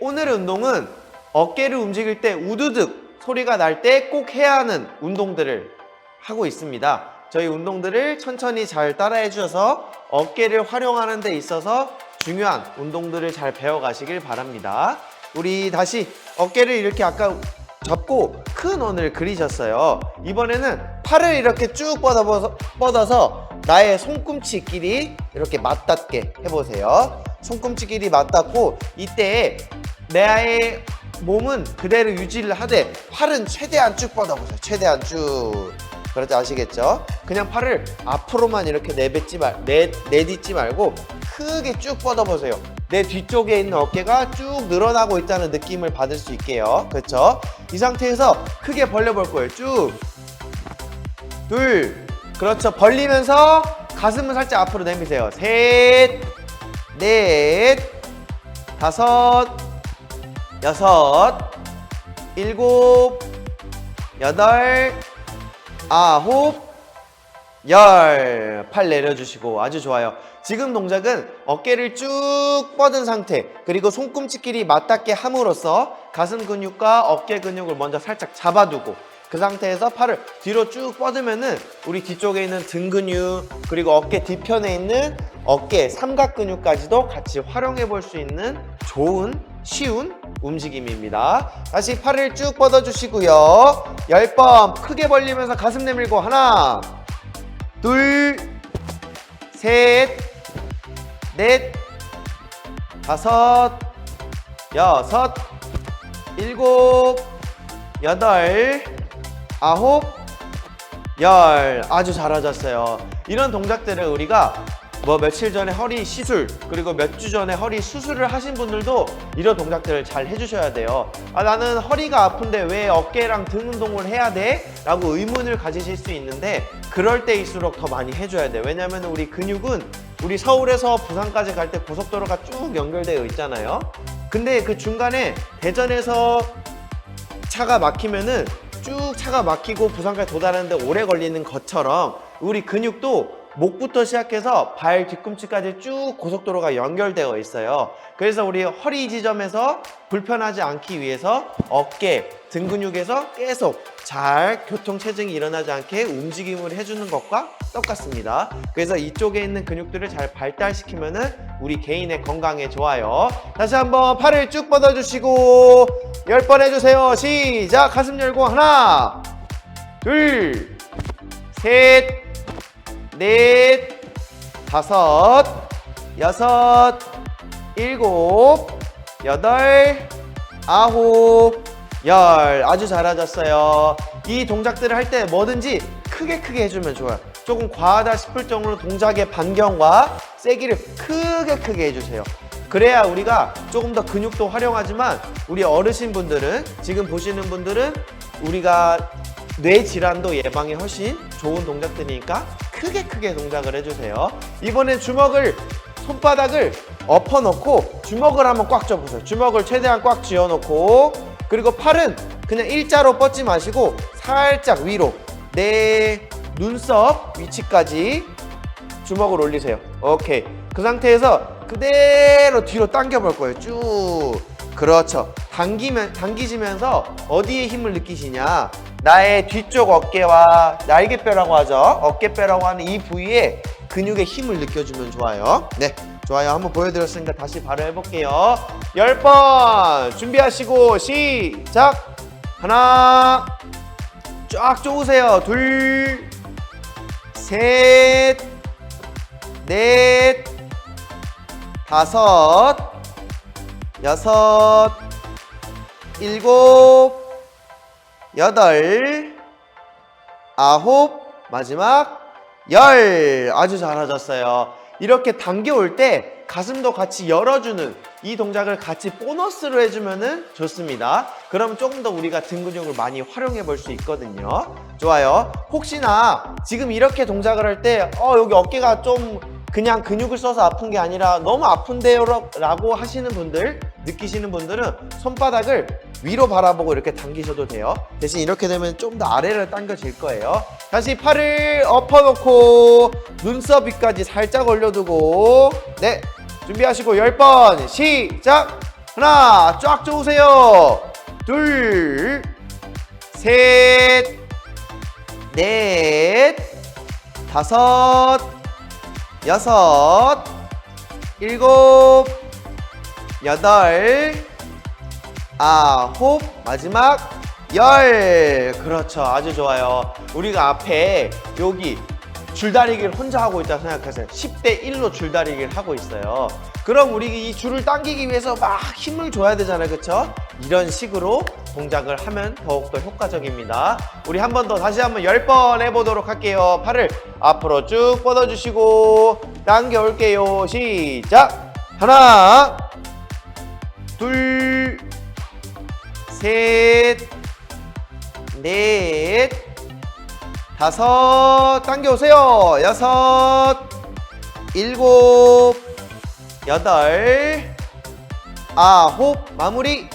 오늘 운동은 어깨를 움직일 때 우두둑 소리가 날 때 꼭 해야 하는 운동들을 하고 있습니다. 저희 운동들을 천천히 잘 따라해 주셔서 어깨를 활용하는 데 있어서 중요한 운동들을 잘 배워가시길 바랍니다. 우리 다시 어깨를 이렇게 아까 접고 큰 원을 그리셨어요. 이번에는 팔을 이렇게 쭉 뻗어서, 뻗어서 나의 손꿈치끼리 이렇게 맞닿게 해보세요. 손꿈치끼리 맞닿고 이때 내의 몸은 그대로 유지를 하되 팔은 최대한 쭉 뻗어보세요. 최대한 쭉. 그렇지 아시겠죠? 그냥 팔을 앞으로만 이렇게 내뱉지 말, 내, 내딛지 말고 크게 쭉 뻗어보세요. 내 뒤쪽에 있는 어깨가 쭉 늘어나고 있다는 느낌을 받을 수 있게요. 그렇죠? 이 상태에서 크게 벌려볼 거예요. 쭉. 둘. 그렇죠. 벌리면서 가슴을 살짝 앞으로 내미세요. 셋. 넷. 다섯. 여섯. 일곱. 여덟. 아홉. 열. 팔 내려주시고 아주 좋아요. 지금 동작은 어깨를 쭉 뻗은 상태 그리고 손꿈치끼리 맞닿게 함으로써 가슴 근육과 어깨 근육을 먼저 살짝 잡아두고 그 상태에서 팔을 뒤로 쭉 뻗으면은 우리 뒤쪽에 있는 등 근육 그리고 어깨 뒤편에 있는 어깨 삼각 근육까지도 같이 활용해 볼 수 있는 좋은 쉬운 움직임입니다. 다시 팔을 쭉 뻗어 주시고요. 10번 크게 벌리면서 가슴 내밀고 하나 둘 셋, 넷, 다섯, 여섯, 일곱, 여덟, 아홉, 열. 아주 잘하셨어요. 이런 동작들을 우리가 뭐 며칠 전에 허리 시술 그리고 몇 주 전에 허리 수술을 하신 분들도 이런 동작들을 잘 해주셔야 돼요. 아 나는 허리가 아픈데 왜 어깨랑 등 운동을 해야 돼? 라고 의문을 가지실 수 있는데 그럴 때일수록 더 많이 해줘야 돼요. 왜냐하면 우리 근육은 우리 서울에서 부산까지 갈 때 고속도로가 쭉 연결되어 있잖아요. 근데 그 중간에 대전에서 차가 막히면은 쭉 차가 막히고 부산까지 도달하는데 오래 걸리는 것처럼 우리 근육도 목부터 시작해서 발 뒤꿈치까지 쭉 고속도로가 연결되어 있어요. 그래서 우리 허리 지점에서 불편하지 않기 위해서 어깨, 등 근육에서 계속 잘 교통 체증이 일어나지 않게 움직임을 해주는 것과 똑같습니다. 그래서 이쪽에 있는 근육들을 잘 발달시키면 은 우리 개인의 건강에 좋아요. 다시 한번 팔을 쭉 뻗어주시고 10번 해주세요. 시작! 가슴 열고 하나, 둘, 셋, 넷, 다섯, 여섯, 일곱, 여덟, 아홉, 열. 아주 잘하셨어요. 이 동작들을 할 때 뭐든지 크게 크게 해주면 좋아요. 조금 과하다 싶을 정도로 동작의 반경과 세기를 크게 크게 해주세요. 그래야 우리가 조금 더 근육도 활용하지만 우리 어르신 분들은 지금 보시는 분들은 우리가 뇌 질환도 예방에 훨씬 좋은 동작들이니까 크게 크게 동작을 해주세요. 이번엔 주먹을 손바닥을 엎어놓고 주먹을 한번 꽉 쥐어보세요. 주먹을 최대한 꽉 쥐어놓고 그리고 팔은 그냥 일자로 뻗지 마시고 살짝 위로 내 눈썹 위치까지 주먹을 올리세요. 오케이. 그 상태에서 그대로 뒤로 당겨 볼 거예요. 쭉. 그렇죠. 당기면 당기시면서 어디에 힘을 느끼시냐? 나의 뒤쪽 어깨와 날개뼈라고 하죠. 어깨뼈라고 하는 이 부위에 근육의 힘을 느껴주면 좋아요. 네. 좋아요. 한번 보여드렸으니까 다시 바로 해볼게요. 10번 준비하시고 시작! 하나 쫙 쪼으세요. 둘, 셋, 넷, 다섯, 여섯, 일곱, 여덟, 아홉, 마지막 열. 아주 잘하셨어요. 이렇게 당겨올 때 가슴도 같이 열어주는 이 동작을 같이 보너스로 해주면 좋습니다. 그럼 조금 더 우리가 등 근육을 많이 활용해 볼 수 있거든요. 좋아요. 혹시나 지금 이렇게 동작을 할 때, 어, 여기 어깨가 좀 그냥 근육을 써서 아픈 게 아니라 너무 아픈데요? 라고 하시는 분들, 느끼시는 분들은 손바닥을 위로 바라보고 이렇게 당기셔도 돼요. 대신 이렇게 되면 좀 더 아래로 당겨질 거예요. 다시 팔을 엎어놓고 눈썹 위까지 살짝 올려두고 네 준비하시고 10번 시작 하나, 쫙 쪼으세요. 둘, 셋, 넷, 다섯, 여섯, 일곱, 여덟, 아홉, 마지막 열. 그렇죠. 아주 좋아요. 우리가 앞에 여기 줄다리기를 혼자 하고 있다 생각하세요. 10대 1로 줄다리기를 하고 있어요. 그럼 우리 이 줄을 당기기 위해서 막 힘을 줘야 되잖아요. 그렇죠? 이런 식으로 동작을 하면 더욱더 효과적입니다. 우리 한 번 더 다시 한번 10번 해보도록 할게요. 팔을 앞으로 쭉 뻗어주시고 당겨 올게요. 시작! 하나, 둘, 셋, 넷, 다섯, 당겨오세요. 여섯, 일곱, 여덟, 아홉, 마무리.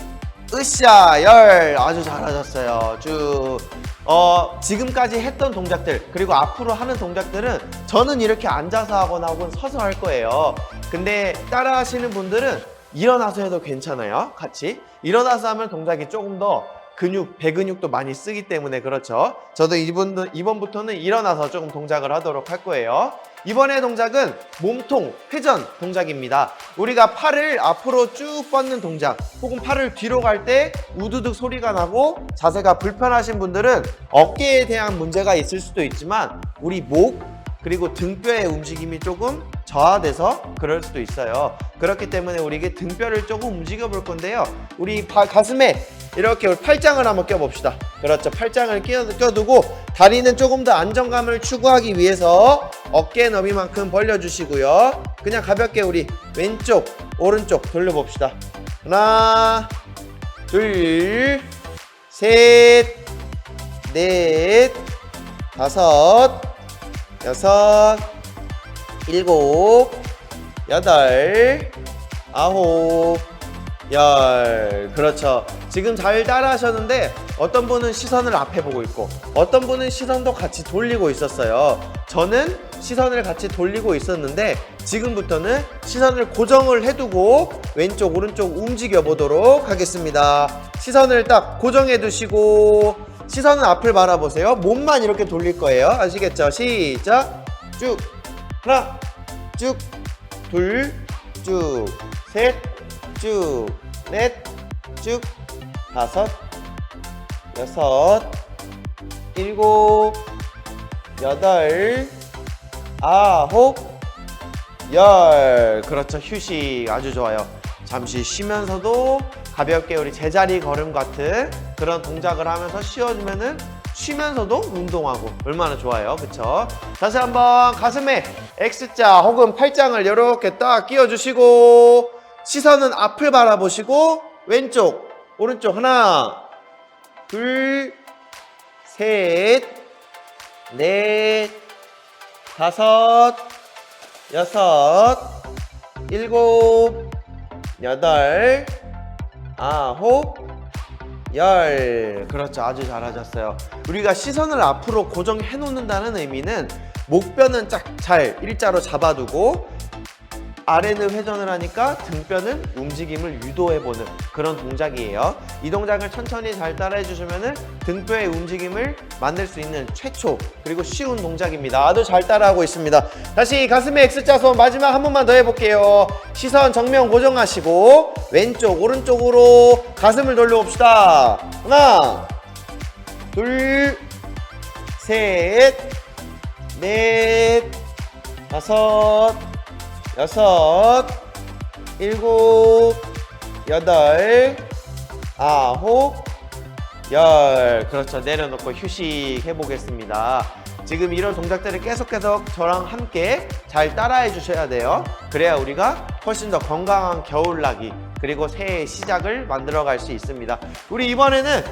으쌰, 열. 아주 잘하셨어요. 쭉. 어, 지금까지 했던 동작들, 그리고 앞으로 하는 동작들은 저는 이렇게 앉아서 하거나 혹은 서서 할 거예요. 근데 따라 하시는 분들은 일어나서 해도 괜찮아요. 같이. 일어나서 하면 동작이 조금 더 근육, 배근육도 많이 쓰기 때문에 그렇죠. 저도 이번, 이번부터는 일어나서 조금 동작을 하도록 할 거예요. 이번의 동작은 몸통 회전 동작입니다. 우리가 팔을 앞으로 쭉 뻗는 동작, 혹은 팔을 뒤로 갈 때 우두둑 소리가 나고 자세가 불편하신 분들은 어깨에 대한 문제가 있을 수도 있지만 우리 목, 그리고 등뼈의 움직임이 조금 저하돼서 그럴 수도 있어요. 그렇기 때문에 우리에게 등뼈를 조금 움직여 볼 건데요. 우리 바- 가슴에 이렇게 우리 팔짱을 한번 껴봅시다. 그렇죠. 팔짱을 껴두고 다리는 조금 더 안정감을 추구하기 위해서 어깨 너비만큼 벌려주시고요. 그냥 가볍게 우리 왼쪽, 오른쪽 돌려봅시다. 하나, 둘, 셋, 넷, 다섯, 여섯, 일곱, 여덟, 아홉, 열. 그렇죠. 지금 잘 따라 하셨는데 어떤 분은 시선을 앞에 보고 있고 어떤 분은 시선도 같이 돌리고 있었어요. 저는 시선을 같이 돌리고 있었는데 지금부터는 시선을 고정을 해두고 왼쪽, 오른쪽 움직여 보도록 하겠습니다. 시선을 딱 고정해 두시고 시선은 앞을 바라보세요. 몸만 이렇게 돌릴 거예요. 아시겠죠? 시작. 쭉. 하나, 쭉. 둘, 쭉. 셋, 쭉. 넷, 쭉. 다섯, 여섯, 일곱, 여덟, 아홉, 열. 그렇죠. 휴식. 아주 좋아요. 잠시 쉬면서도 가볍게 우리 제자리 걸음 같은 그런 동작을 하면서 쉬어주면은 쉬면서도 운동하고 얼마나 좋아요. 그쵸? 다시 한번 가슴에 X자 혹은 팔짱을 이렇게 딱 끼워주시고 시선은 앞을 바라보시고 왼쪽, 오른쪽 하나, 둘, 셋, 넷, 다섯, 여섯, 일곱, 여덟, 아홉, 열. 그렇죠. 아주 잘하셨어요. 우리가 시선을 앞으로 고정해 놓는다는 의미는 목뼈는 짝잘 일자로 잡아두고 아래는 회전을 하니까 등뼈는 움직임을 유도해보는 그런 동작이에요. 이 동작을 천천히 잘 따라해 주시면 등뼈의 움직임을 만들 수 있는 최초 그리고 쉬운 동작입니다. 아주 잘 따라하고 있습니다. 다시 가슴에 X자손 마지막 한 번만 더 해볼게요. 시선 정면 고정하시고 왼쪽 오른쪽으로 가슴을 돌려봅시다. 하나 둘 셋, 넷, 다섯, 여섯, 일곱, 여덟, 아홉, 열. 그렇죠. 내려놓고 휴식 해 보겠습니다. 지금 이런 동작들을 계속 계속 저랑 함께 잘 따라해 주셔야 돼요. 그래야 우리가 훨씬 더 건강한 겨울나기 그리고 새해 시작을 만들어 갈 수 있습니다. 우리 이번에는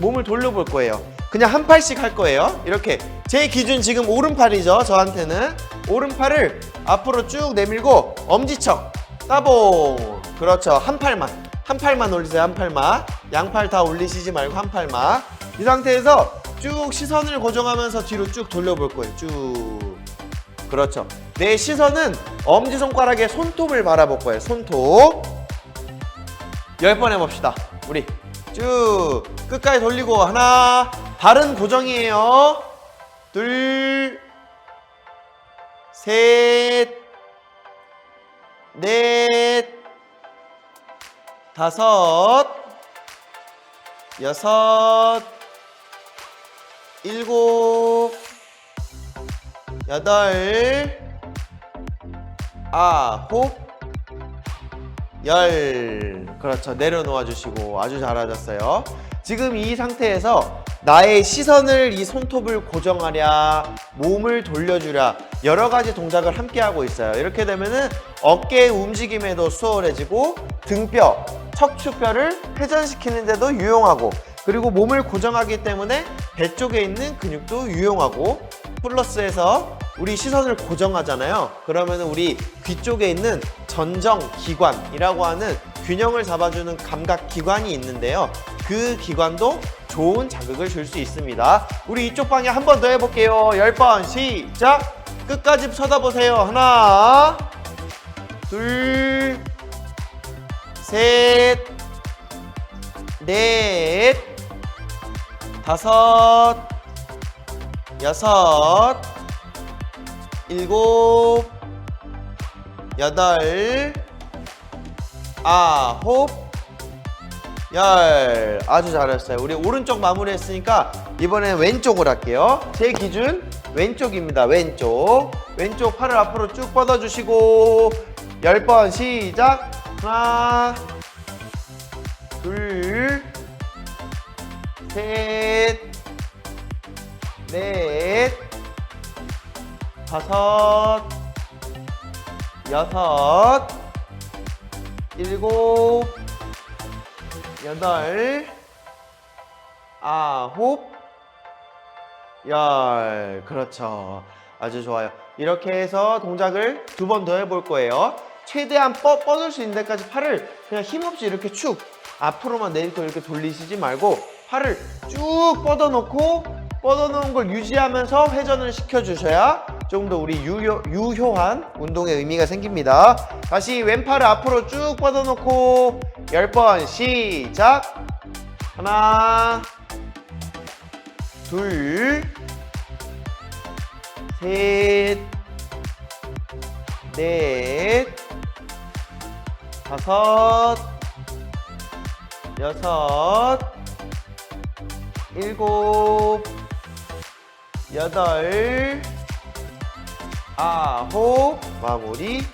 몸을 돌려볼 거예요. 그냥 한 팔씩 할 거예요. 이렇게 제 기준 지금 오른팔이죠. 저한테는 오른팔을 앞으로 쭉 내밀고 엄지척 따봉. 그렇죠. 한 팔만 한 팔만 올리세요. 한 팔만 양팔 다 올리시지 말고 한 팔만 이 상태에서 쭉 시선을 고정하면서 뒤로 쭉 돌려볼 거예요. 쭉 그렇죠. 내 시선은 엄지손가락에 손톱을 바라볼 거예요. 손톱 열 번 해봅시다. 우리 쭉 끝까지 돌리고 하나 발은 고정이에요. 둘, 셋, 넷, 다섯, 여섯, 일곱, 여덟, 아홉, 열. 그렇죠. 내려놓아 주시고 아주 잘하셨어요. 지금 이 상태에서 나의 시선을 이 손톱을 고정하랴, 몸을 돌려주랴, 여러 가지 동작을 함께 하고 있어요. 이렇게 되면은 어깨 움직임에도 수월해지고 등뼈, 척추뼈를 회전시키는데도 유용하고 그리고 몸을 고정하기 때문에 배 쪽에 있는 근육도 유용하고 플러스해서 우리 시선을 고정하잖아요. 그러면 우리 귀 쪽에 있는 전정 기관이라고 하는 균형을 잡아주는 감각 기관이 있는데요. 그 기관도 좋은 자극을 줄 수 있습니다. 우리 이쪽 방에 한 번 더 해볼게요. 10번 시작! 끝까지 쳐다보세요. 하나, 둘, 셋, 넷, 다섯, 여섯, 일곱, 여덟, 아홉, 열. 아주 잘했어요. 우리 오른쪽 마무리했으니까 이번엔 왼쪽을 할게요. 제 기준 왼쪽입니다. 왼쪽. 왼쪽 팔을 앞으로 쭉 뻗어주시고 열번 시작. 하나, 둘, 셋, 넷, 다섯, 여섯, 일곱, 여덟, 아홉, 열. 그렇죠. 아주 좋아요. 이렇게 해서 동작을 두 번 더 해볼 거예요. 최대한 뻗, 뻗을 수 있는 데까지 팔을 그냥 힘없이 이렇게 축 앞으로만 내리고 이렇게 돌리시지 말고 팔을 쭉 뻗어놓고 뻗어놓은 걸 유지하면서 회전을 시켜주셔야 좀더 우리 유효, 유효한 운동의 의미가 생깁니다. 다시 왼팔을 앞으로 쭉 뻗어놓고 10번 시작! 하나, 둘, 셋, 넷, 다섯, 여섯, 일곱, 여덟, 아홉, 마무리,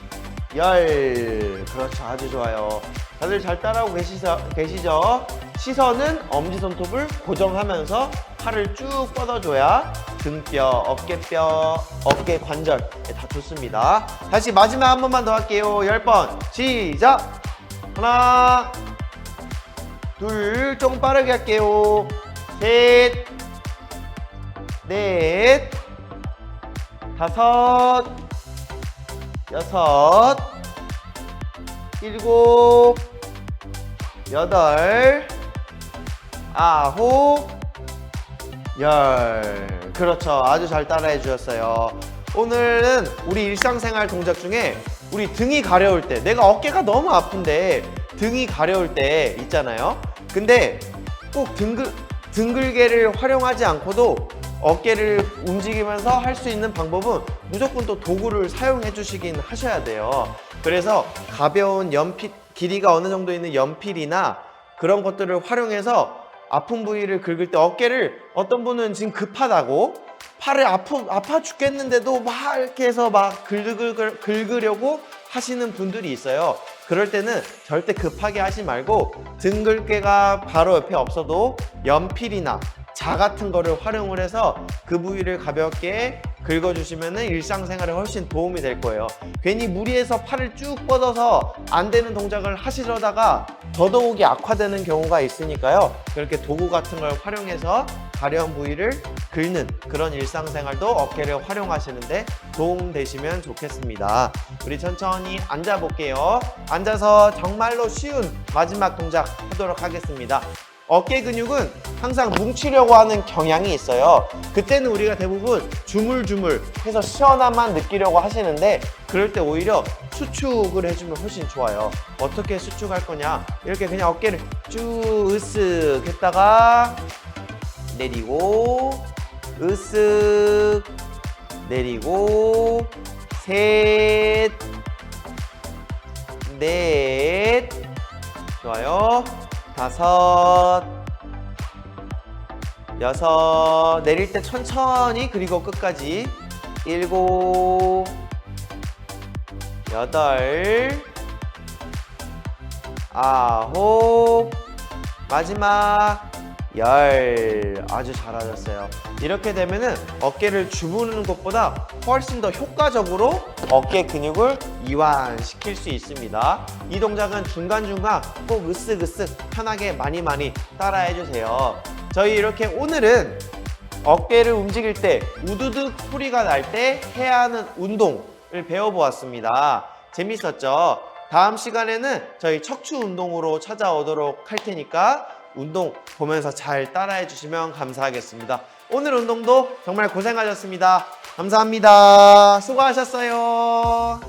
열. 그렇죠. 아주 좋아요. 다들 잘 따라하고 계시죠? 계시죠? 시선은 엄지손톱을 고정하면서 팔을 쭉 뻗어줘야 등뼈, 어깨뼈, 어깨 관절 다 좋습니다. 다시 마지막 한 번만 더 할게요. 10번. 시작! 하나, 둘, 좀 빠르게 할게요. 셋, 넷, 다섯, 여섯, 일곱, 여덟, 아홉, 열. 그렇죠. 아주 잘 따라해 주셨어요. 오늘은 우리 일상생활 동작 중에 우리 등이 가려울 때, 내가 어깨가 너무 아픈데 등이 가려울 때 있잖아요. 근데 꼭 등글, 등글개를 활용하지 않고도 어깨를 움직이면서 할 수 있는 방법은 무조건 또 도구를 사용해 주시긴 하셔야 돼요. 그래서 가벼운 연필, 길이가 어느 정도 있는 연필이나 그런 것들을 활용해서 아픈 부위를 긁을 때 어깨를 어떤 분은 지금 급하다고 팔을 아프, 아파 죽겠는데도 막 이렇게 해서 막 긁을, 긁으려고 하시는 분들이 있어요. 그럴 때는 절대 급하게 하지 말고 등글개가 바로 옆에 없어도 연필이나 자 같은 거를 활용을 해서 그 부위를 가볍게 긁어주시면 일상생활에 훨씬 도움이 될 거예요. 괜히 무리해서 팔을 쭉 뻗어서 안 되는 동작을 하시려다가 더더욱이 악화되는 경우가 있으니까요. 그렇게 도구 같은 걸 활용해서 가려운 부위를 긁는 그런 일상생활도 어깨를 활용하시는데 도움 되시면 좋겠습니다. 우리 천천히 앉아 볼게요. 앉아서 정말로 쉬운 마지막 동작 하도록 하겠습니다. 어깨 근육은 항상 뭉치려고 하는 경향이 있어요. 그때는 우리가 대부분 주물주물 해서 시원함만 느끼려고 하시는데 그럴 때 오히려 수축을 해주면 훨씬 좋아요. 어떻게 수축할 거냐? 이렇게 그냥 어깨를 쭉 으쓱 했다가 내리고 으쓱 내리고 셋 넷 좋아요 다섯 여섯. 내릴 때 천천히 그리고 끝까지. 일곱 여덟 아홉. 마지막 열 아주 잘하셨어요 이렇게 되면은 어깨를 주무르는 것보다 훨씬 더 효과적으로 어깨 근육을 이완시킬 수 있습니다 이 동작은 중간중간 꼭 으쓱으쓱 편하게 많이 많이 따라해 주세요 저희 이렇게 오늘은 어깨를 움직일 때 우두둑 소리가 날 때 해야 하는 운동을 배워보았습니다. 재밌었죠? 다음 시간에는 저희 척추 운동으로 찾아오도록 할 테니까 운동 보면서 잘 따라해 주시면 감사하겠습니다. 오늘 운동도 정말 고생하셨습니다. 감사합니다. 수고하셨어요.